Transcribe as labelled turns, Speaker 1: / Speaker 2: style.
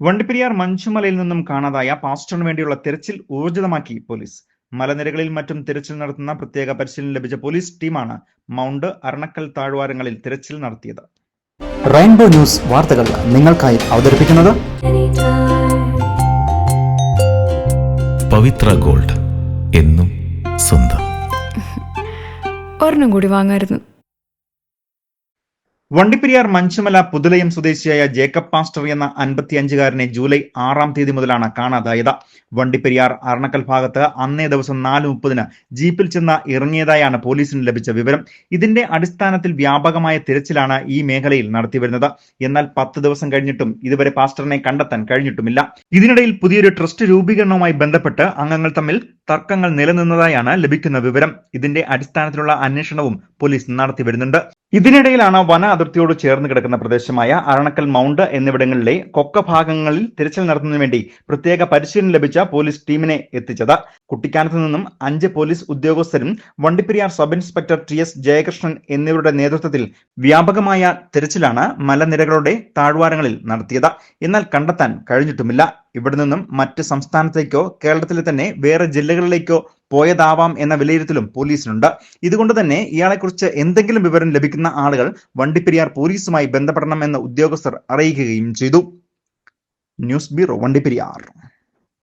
Speaker 1: വണ്ടിപ്പെരിയാർ മഞ്ചുമലയിൽ നിന്നും കാണാതായ പാസ്റ്ററിന് വേണ്ടിയുള്ള തിരച്ചിൽ ഊർജിതമാക്കി പോലീസ്. മലനിരകളിൽ മറ്റും തിരച്ചിൽ നടത്തുന്ന പ്രത്യേക പരിശീലനം ലഭിച്ച പോലീസ് ടീമാണ് മൗണ്ട് അരണക്കൽ താഴ്വാരങ്ങളിൽ തിരച്ചിൽ നടത്തിയത്.
Speaker 2: റെയിൻബോ ന്യൂസ് വാർത്തകൾ നിങ്ങൾക്കായി അവതരിപ്പിക്കുന്നത്
Speaker 3: പവിത്ര ഗോൾഡ് എന്നും സ്വന്തം.
Speaker 4: ഒരെണ്ണം കൂടി വാങ്ങായിരുന്നു.
Speaker 1: വണ്ടിപ്പെരിയാർ മഞ്ചുമല പുതുലയം സ്വദേശിയായ ജേക്കബ് പാസ്റ്റർ എന്ന അൻപത്തിയഞ്ചുകാരനെ ജൂലൈ ആറാം തീയതി മുതലാണ് കാണാതായത്. വണ്ടിപ്പെരിയാർ അറണക്കൽ ഭാഗത്ത് അന്നേ ദിവസം നാല് മുപ്പതിന് ജീപ്പിൽ ചെന്ന് ഇറങ്ങിയതായാണ് പോലീസിന് ലഭിച്ച വിവരം. ഇതിന്റെ അടിസ്ഥാനത്തിൽ വ്യാപകമായ തിരച്ചിലാണ് ഈ മേഖലയിൽ നടത്തിവരുന്നത്. എന്നാൽ പത്ത് ദിവസം കഴിഞ്ഞിട്ടും ഇതുവരെ പാസ്റ്ററിനെ കണ്ടെത്താൻ കഴിഞ്ഞിട്ടുമില്ല. ഇതിനിടയിൽ പുതിയൊരു ട്രസ്റ്റ് രൂപീകരണവുമായി ബന്ധപ്പെട്ട് അംഗങ്ങൾ തമ്മിൽ തർക്കങ്ങൾ നിലനിന്നതായാണ് ലഭിക്കുന്ന വിവരം. ഇതിന്റെ അടിസ്ഥാനത്തിലുള്ള അന്വേഷണവും പോലീസ് നടത്തി വരുന്നുണ്ട്. ഇതിനിടയിലാണ് വന അതിർത്തിയോട് ചേർന്ന് കിടക്കുന്ന പ്രദേശമായ അരണക്കൽ മൗണ്ട് എന്നിവിടങ്ങളിലെ കൊക്ക ഭാഗങ്ങളിൽ തിരച്ചിൽ നടത്തുന്നതിന് വേണ്ടി പ്രത്യേക പരിശീലനം ലഭിച്ച പോലീസ് ടീമിനെ എത്തിച്ചത്. കുട്ടിക്കാനത്ത് നിന്നും അഞ്ച് പോലീസ് ഉദ്യോഗസ്ഥരും Vandiperiyar sub inspector T S Jayakrishnan എന്നിവരുടെ നേതൃത്വത്തിൽ വ്യാപകമായ തിരച്ചിലാണ് മലനിരകളുടെ താഴ്വാരങ്ങളിൽ നടത്തിയത്. എന്നാൽ കണ്ടെത്താൻ കഴിഞ്ഞിട്ടുമില്ല. ഇവിടെ നിന്നും മറ്റ് സംസ്ഥാനത്തേക്കോ കേരളത്തിലെ തന്നെ വേറെ ജില്ലകളിലേക്കോ പോയതാവാം എന്ന വിലയിരുത്തലും പോലീസിനുണ്ട്. ഇതുകൊണ്ട് തന്നെ ഇയാളെക്കുറിച്ച് എന്തെങ്കിലും വിവരം ലഭിക്കുന്ന ആളുകൾ വണ്ടിപ്പെരിയാർ പോലീസുമായി ബന്ധപ്പെടണമെന്ന് ഉദ്യോഗസ്ഥർ അറിയിക്കുകയും ചെയ്തു. News bureau Vandiperiyar.